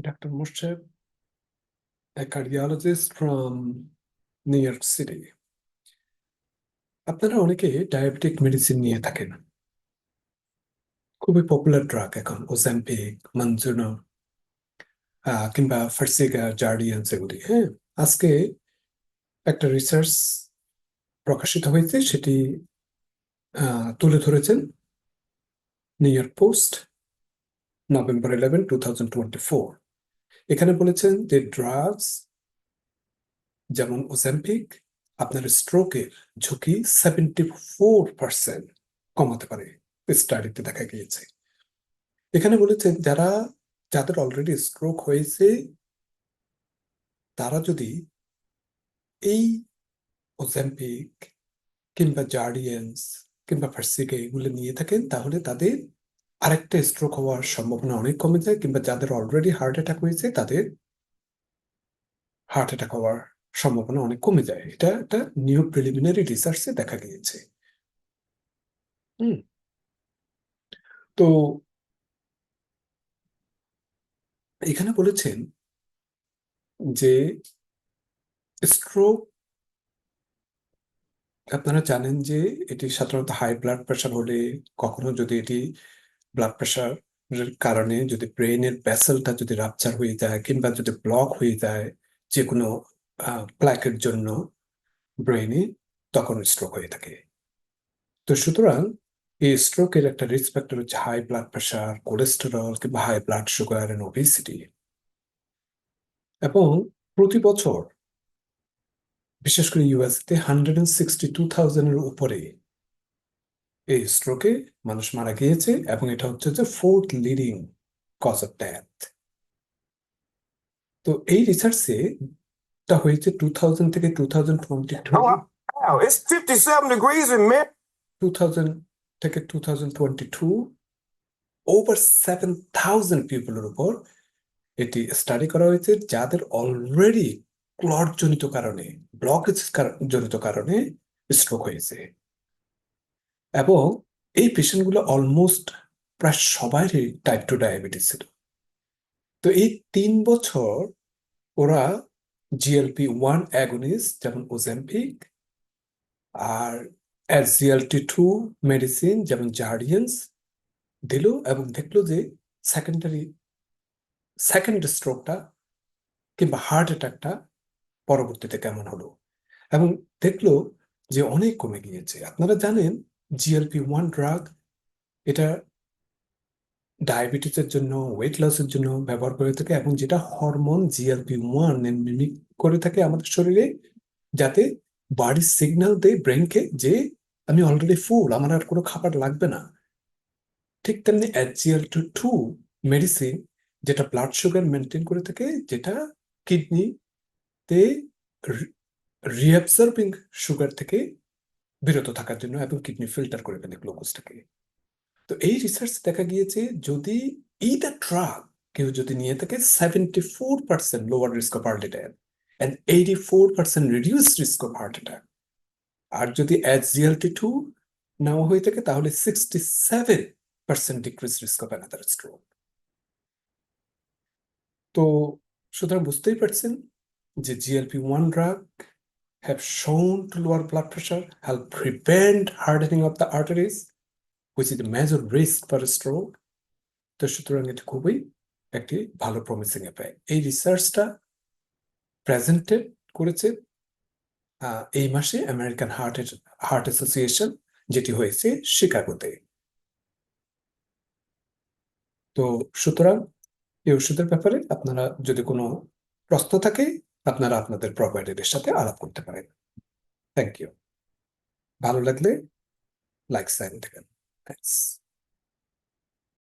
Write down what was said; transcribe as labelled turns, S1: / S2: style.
S1: Dr. Moshe, a cardiologist from New York City. আপনারা অনেকে diabetic medicine নিয়ে থাকেন খুবই পপুলার ড্রাগ এখন ওজ্যাম্পিক মঞ্জুনো কিংবা ফার্সিগা জার্ডিয়ান্স এগুলি হ্যাঁ আজকে একটা রিসার্চ প্রকাশিত হয়েছে সেটি তুলে ধরেছেন New York Post November eleven two thousand twenty four এখানে বলেছেন যে ড্রাগস যেমন ওজ্যাম্পিক আপনার স্ট্রোকের ঝুঁকি সেভেন্টি ফোর পার্সেন্ট কমাতে পারে। স্টাডিতে দেখা গিয়েছে। এখানে বলেছেন যারা, যাদের অলরেডি স্ট্রোক হয়েছে, তারা যদি এই ওজ্যাম্পিক কিংবা জার্ডিয়েন্স কিংবা ফার্সিকে এগুলো নিয়ে থাকেন, তাহলে তাদের আরেকটা স্ট্রোক হওয়ার সম্ভাবনা অনেক কমে যায়, কিংবা যাদের অলরেডি হার্ট অ্যাটাক হয়েছে, তাদের হার্ট অ্যাটাক হওয়ার সম্ভাবনা অনেক কমে যায়। এটা একটা নিউ প্রিলিমিনারি রিসার্চে দেখা গিয়েছে। তো এখানে বলেছেন যে স্ট্রোক আপনারা জানেন যে এটি সাধারণত হাই ব্লাড প্রেশার হলে কখনো যদি এটি ব্লাড প্রেশার কারণে যদি ব্রেনের ভেসেলটা যদি রাপচার হয়ে যায় কিংবা যদি ব্লক হয়ে যায় যে কোনো প্ল্যাকের জন্য ব্রেনে তখন স্ট্রোক হয়ে থাকে। তো সুতরাং এই স্ট্রোকের একটা রিস্ক ফ্যাক্টর হচ্ছে হাই ব্লাড প্রেশার কোলেস্টেরল কিংবা high blood sugar and obesity এবং প্রতি বছর, বিশেষ করে ইউএসতে হান্ড্রেড এন্ড সিক্সটি টু থাউজেন্ডের উপরে এই স্ট্রোকে মানুষ মারা গিয়েছে এবং এটা হচ্ছে যে fourth leading cause of death তো এই রিসার্চে টা হয়েছে টু থাউজেন্ড থেকে two thousand twenty two
S2: Oh, it's 57 degrees in Mar.
S1: Two thousand থেকে two thousand twenty two over seven thousand পিপলের উপর এটি স্টাডি করা হয়েছে যাদের অলরেডি ক্লট জনিত কারণে ব্লকেজ জনিত কারণে স্ট্রোক হয়েছে এবং এই পেশেন্টগুলো অলমোস্ট প্রায় সবারই টাইপ টু ডায়াবেটিস ছিল। তো এই তিন বছর ওরা জিএলপি ওয়ান অ্যাগনিস যেমন ওজেম্পিক আর এসজিএলটি টু মেডিসিন যেমন জার্ডিয়ান্স দিল এবং দেখল যে সেকেন্ডারি সেকেন্ড স্ট্রোকটা কিংবা হার্ট অ্যাটাকটা পরবর্তীতে কেমন হলো এবং দেখল যে অনেক কমে গিয়েছে। আপনারা জানেন জিএলপি ওয়ান ড্রাগ এটা ডায়াবেটিসের জন্য ওয়েট লসের জন্য ব্যবহার করে থাকে এবং যেটা হরমোন জিএলপি ওয়ান মিমিক করে থাকে আমাদের শরীরে, যাতে বাড়ির সিগন্যাল দেয় ব্রেনকে যে আমি অলরেডি ফুল আমার আর কোনো খাবার লাগবে না। ঠিক তেমনি এইচজিএল টু টু মেডিসিন যেটা ব্লাড সুগার মেনটেন করে থাকে, যেটা কিডনিতে রিঅ্যাবসর্বিং সুগার থেকে বিরত থাকার জন্য এবং কিডনি ফিল্টার করে ফেলে গ্লুকোজটাকে। তো এই রিসার্চ দেখা গিয়েছে যদি এইটা ড্রাগ কেউ যদি নিয়ে থাকে seventy four percent lower risk of heart attack and eighty four percent reduce risk of heart attack আর যদি এইচজিএলটি টু নেওয়া হয়ে থাকে, তাহলে sixty seven percent decrease risk of another stroke তো সুতরাং বুঝতেই পারছেন যে GLP one drug have shown to lower blood pressure, help prevent hardening of the arteries, which is a major risk for stroke. তো সুতরাং এটি খুবই একটি ভালো প্রমিসিং অ্যাপায় এই রিসার্চটা প্রেজেন্টেড করেছে এই মাসে আমেরিকান হার্ট হার্ট অ্যাসোসিয়েশন যেটি হয়েছে শিকাগোতে তো সুতরাং এই ওষুধের ব্যাপারে আপনারা যদি কোনো প্রশ্ন থাকে আপনারা আপনাদের প্রোভাইডারের সাথে আলাপ করতে পারেন। থ্যাংক ইউ ভালো লাগলে লাইক সাইন দেবেন থ্যাংকস